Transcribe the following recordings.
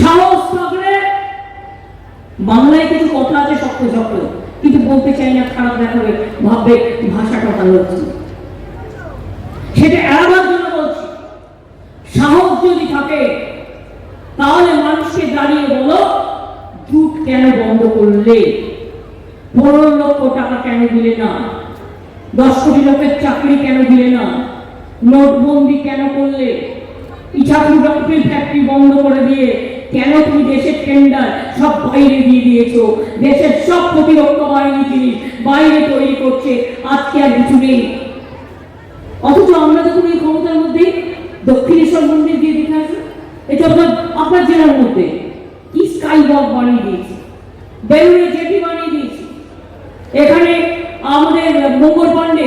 সাহস থাকলে বাংলায় কিছু কথা আছে শক্ত শক্ত কিন্তু বলতে চাই না, খারাপ দেখাবে ভাববে ভাষাটা ভালো হচ্ছে। সেটা এড়াবার জন্য বলছি। সাহস যদি থাকে, তাহলে মানুষকে দাঁড়িয়ে বলো, জুট কেন বন্ধ করলে? পনেরো লক্ষ টাকা কেন দিলে না? দশ কোটি লোকের চাকরি কেন দিলে না? নোটবন্দি কেন করলে? ইছাপুর ফ্যাক্টরি বন্ধ করে দিয়ে কেন তুমি দেশের টেন্ডার সব বাইরে দিয়ে দিয়েছ? দেশের সব প্রতিরক্ষা বাহিনী জিনিস বাইরে তৈরি করছে। আজকে আর কিছু নেই। অথচ আমরা যখন এই ক্ষমতার মধ্যে দক্ষিণেশ্বর মন্দির দিয়ে দিতে আসব, এটা আপনার আপনার জেলার মধ্যে। কি স্কাই ওয়াক বানিয়ে দিয়েছি? বেলুড়ে জেটি বানিয়ে দিয়েছি। এখানে আমাদের মঙ্গল পাণ্ডে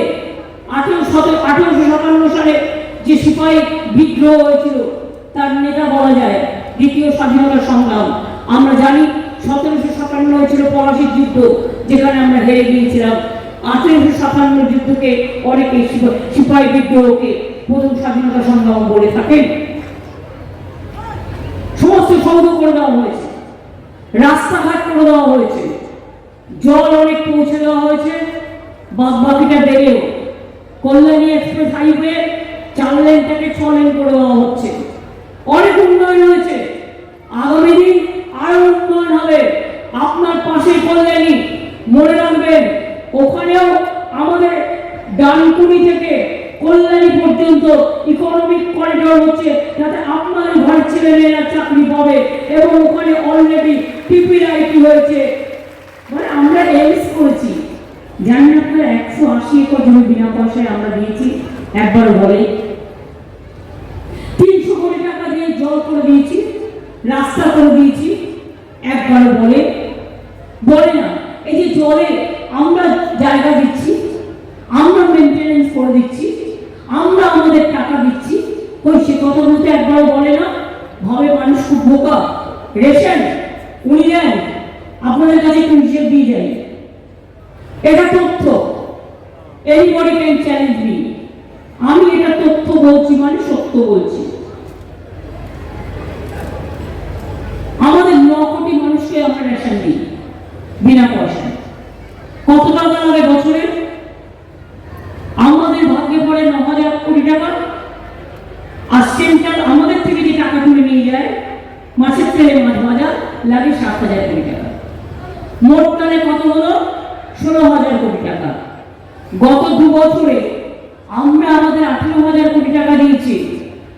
আঠেরো শত আঠেরোশো সাতান্ন সালে যে সিপাহী বিদ্রোহ হয়েছিল, তার দ্বিতীয় স্বাধীনতা সংগ্রাম। আমরা জানি সতেরোশো সাতান্ন হয়েছিল পলাশির যুদ্ধ, যেখানে আমরা হেরে গিয়েছিলাম। আঠেরোশো সাতান্ন যুদ্ধকে অনেকে সিপাহী বিদ্রোহকে প্রথম স্বাধীনতা সংগ্রাম বলে থাকেন। সমস্ত সৌধ করে দেওয়া হয়েছে। রাস্তাঘাট করে দেওয়া হয়েছে। জল অনেক পৌঁছে দেওয়া হয়েছে। বাদ বাকিটা বেড়েও কল্যাণী এক্সপ্রেস হাইওয়ে চার লেনটাকে ছ লেন করে দেওয়া হচ্ছে। অনেক উন্নয়ন হয়েছে। আগামী দিন আরও উন্নয়ন হবে। আপনার পাশে কল্যাণী মনে রাখবেন, ওখানেও আমাদের ডানকুনি থেকে কল্যাণী পর্যন্ত ইকোনমিক করিডোর হচ্ছে, যাতে আপনাদের ঘরের ছেলেমেয়েরা চাকরি পাবে এবং ওখানে অলরেডি টিপিআইটি হয়েছে। মানে আমরা এমস করেছি। জানি না আপনারা একশো আশি একর জমি বিনা পয়সায় আমরা দিয়েছি একবার বলে তিনশো কোটি টাকা দিয়ে জল করে দিয়েছি রাস্তা করে দিয়েছি। একবার বলে বলে না, এই যে জলে আমরা জায়গা দিচ্ছি, আমরা মেনটেনেন্স করে দিচ্ছি, আমরা আমাদের টাকা দিচ্ছি ওই সে কথা বলতে একবার বলে না। ভাবে মানুষ খুব বোকা। রেশন উনি দেন, আপনাদের কাছে একটু হিসেব দিয়ে যাই। এটা তথ্য। এই এনিবডি ক্যান চ্যালেঞ্জ মি আমি এটা তথ্য বলছি মানে সত্য বলছি আমাদের ন কোটি মানুষকে আমরা রেশন দিই বিনা পয়সায়। কত টাকা লাগে বছরে? আমাদের ভাগ্যে পড়ে ন হাজার কোটি টাকা। আর সেন্ট্রাল আমাদের থেকে যে টাকা তুলে নিয়ে যায় মাছের তেলে মাছ ভাজা লাগে সাত হাজার কোটি টাকা। মোট তাহলে কত হলো? ষোলো হাজার কোটি টাকা। গত দু বছরে আমরা আমাদের আঠেরো হাজার কোটি টাকা দিয়েছি,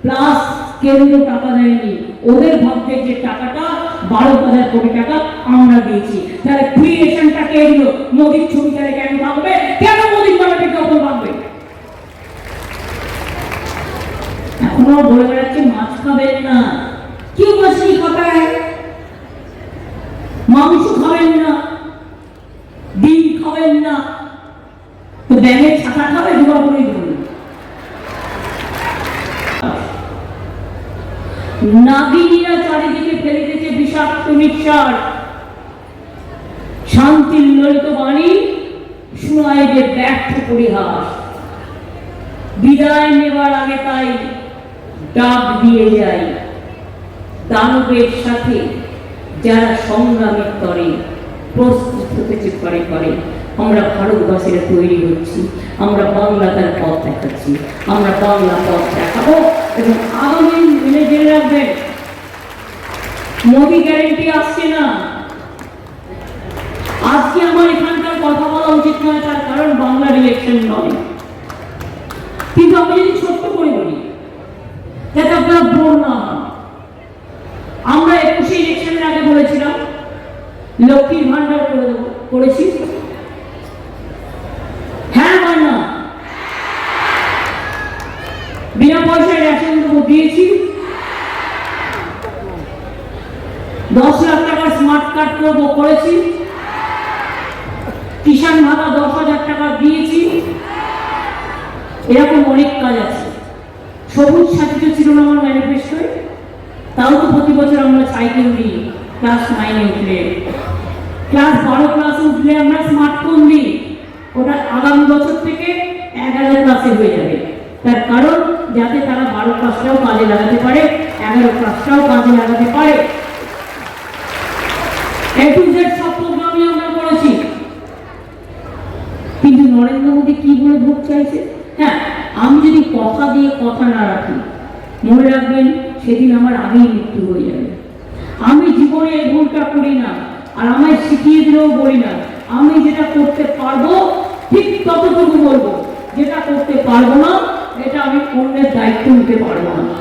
প্লাস কেন্দ্র টাকা দেয়নি। ওদের ভাগ্যের যে টাকাটা বারো হাজার কোটি টাকা আমরা দিয়েছি। তাহলে ফ্রি রেশনটা কে দিল মোদির ছবি তাহলে কেন থাকবে কেন মোদির নামে বিজ্ঞাপন থাকবে এখনও বলে বেড়াচ্ছে, মাছ খাবেন না। কি মছলি কথা মাংস খাবেন না, ডিম খাবেন না। তো ব্যাঙের ছাতা খাবে দুবার নাগিনীরা চারিদিকে নিঃশ্বাস শান্তির ললিত বাণী ব্যর্থ বিদায় নেবার আগে তাই ডাক দিয়ে যাই। দানবের সাথে যারা সংগ্রামের তরে প্রস্তুত হতেছে করে করে, আমরা ভারতবাসীরা তৈরি হচ্ছি, আমরা বাংলা তার পথ দেখাচ্ছি, আমরা বাংলা পথ দেখাবো এবং আগামী দিনে জেনে রাখবেন মোদি গ্যারেন্টি আসছে না আজকে আমার এখানকার কথা বলা উচিত নয় তার কারণ বাংলার ইলেকশন নয় কিন্তু আমি যদি ছোট্ট করে বলি আপনারা না। আমরা একুশে ইলেকশনের আগে বলেছিলাম, লক্ষ্মীর ভান্ডার করে করেছি। হ্যাঁ বিনা পয়সায় রেশন দেবো দিয়েছি। দশ লাখ টাকার স্মার্ট কার্ড করব, করেছি। কিষাণ ভাতা দশ হাজার টাকা দিয়েছি। এরকম অনেক কাজ আছে। সবুজ সাথী তো ছিল না আমার ম্যানিফেস্টোয় তাও তো প্রতি বছর আমরা সাইকেল দিই ক্লাস নাইনে উঠলে। ক্লাস বারো ক্লাসে উঠলে আমরা স্মার্টফোন দিই। ওটা আগামী বছর থেকে এগারো ক্লাসে হয়ে যাবে। তার কারণ, যাতে তারা বারো ক্লাসটাও কাজে লাগাতে পারে, এগারো ক্লাসটাও কাজে লাগাতে পারে। সব প্রোগ্রামই আমরা করেছি। কিন্তু নরেন্দ্র মোদী কি বলে ভোট চাইছে? হ্যাঁ আমি যদি কথা দিয়ে কথা না রাখি, মনে রাখবেন সেদিন আমার আগেই মৃত্যু হয়ে যাবে। আমি জীবনে এই ভুলটা করি না, আর আমায় শিখিয়ে দিলেও বলি না, আমি যেটা করতে পারব, ঠিক ততটুকু বলব, যেটা করতে পারব না এটা আমি অন্যের দায়িত্ব নিতে পারব না।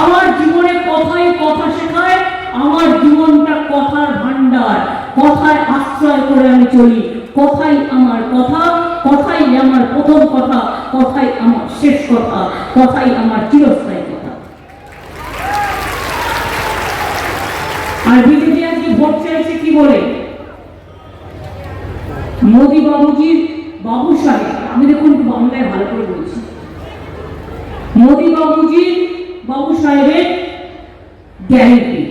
আমার জীবনে কথায় কথা শেখায়, আমার জীবনটা কথার ভান্ডার কথায় আশ্রয় করে আমি চলি কথাই আমার কথা, কথাই আমার প্রথম কথা, কথাই আমার শেষ কথা, কথাই আমার চিরস্থায়ী কথা। আর বিজেপি আজকে ভোট চাইছে কি বলে? মোদি বাবুজির বাবু সাহেব। আমি দেখুন একটু বাংলায় ভালো করে বলছি। মোদি বাবুজির বাবু সাহেবের গ্যারেন্টি।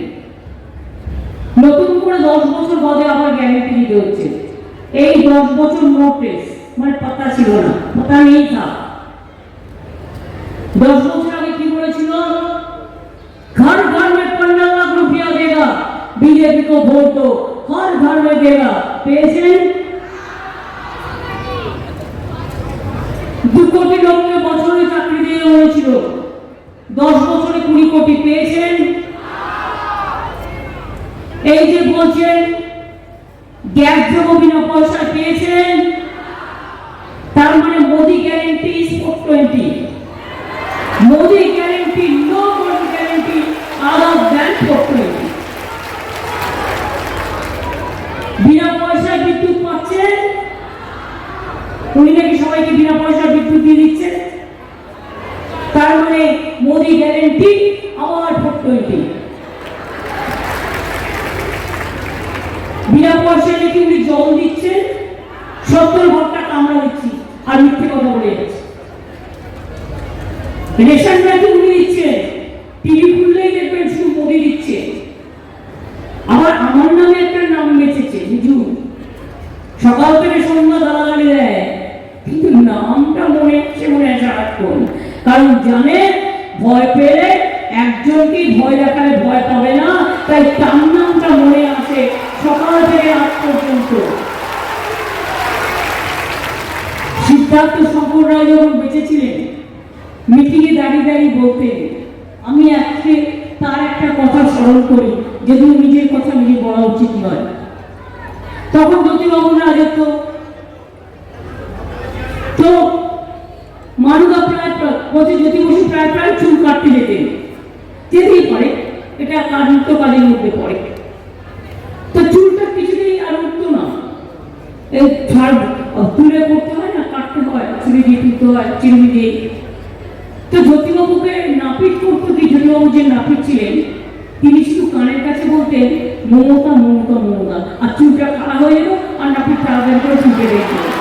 নতুন করে দশ বছর বাদে আবার গ্যারেন্টি দিতে হচ্ছে। এই দশ বছর নো টেস্ট মানে পাতা ছিল না, পাতা নেই থাক দশ বছর আগে কি বলেছিল? ঘর ঘর মে পনেরো লাখ রুপিয়া দেগা বিজেপি কো ভোট দো। হর ঘর মে দেগা পেয়েছিলেন দু কোটি লোককে বছরে চাকরি দিয়ে হয়েছিল দশ বছরে কুড়ি কোটি পেয়েছেন। এই যে গ্যাস বিনা পয়সায় পেয়েছেন? তার মানে Modi guarantee four twenty Modi guarantee no Modi guarantee other than four twenty বিনা পয়সায় বিদ্যুৎ পাচ্ছেন? উনি নাকি সবাইকে বিনা পয়সায় বিদ্যুৎ দিয়ে দিচ্ছেন? তার মানে মোদি গ্যারেন্টি আবার ফোর টোয়েন্টি বিনা পয়সায় নাকি উনি জল দিচ্ছেন সত্তর ঘণ্টা কামড়া দিচ্ছি আর মিথ্যে কথা বলে যাচ্ছে। রেশন উনি দিচ্ছেন টিভি খুললেই দেখবেন শুধু মোদি দিচ্ছে। আবার আমার নামে একটা নাম বেঁচেছে সকাল থেকে সন্ধ্যা দেয়। কিন্তু নামটা মনে হচ্ছে, মনে কারণ জানে, ভয় পেলে একজনকেই ভয় দেখালে ভয় পাবে না? তাই তার নামটা মনে আসে সকাল থেকে রাত পর্যন্ত সিদ্ধার্থ শঙ্কর রায় যখন বেঁচেছিলেন, মিটিংয়ে দাঁড়িয়ে দাঁড়িয়ে বলতেন, আমি আজকে তার একটা কথা স্মরণ করি যদিও নিজের কথা নিজে বলা উচিত নয়। তখন জ্যোতিবাবুর রাজত্ব। তো মারুদা প্রায় বলছে জ্যোতি বসু প্রায় প্রায় চুল কাটতে যেতেন। যেতেই পারে, এটা কার্যত কাজের মধ্যে পড়ে। ছাড় তুলে করতে হয় না, কাটতে হয় ছুরি দিয়ে তুলতে হয়, চিরুনি দিয়ে। তো জ্যোতিবাবুকে নাপিত করতো কি জ্যোতিবাবু যে নাপিত ছিলেন, তিনি শুধু কানের কাছে বলতেন, মমতা মমতা মমতা। আর চুলটা খারাপ হয়ে গেল আর নাপিত তাড়াতাড়ি করে ছুটে দিয়েছিল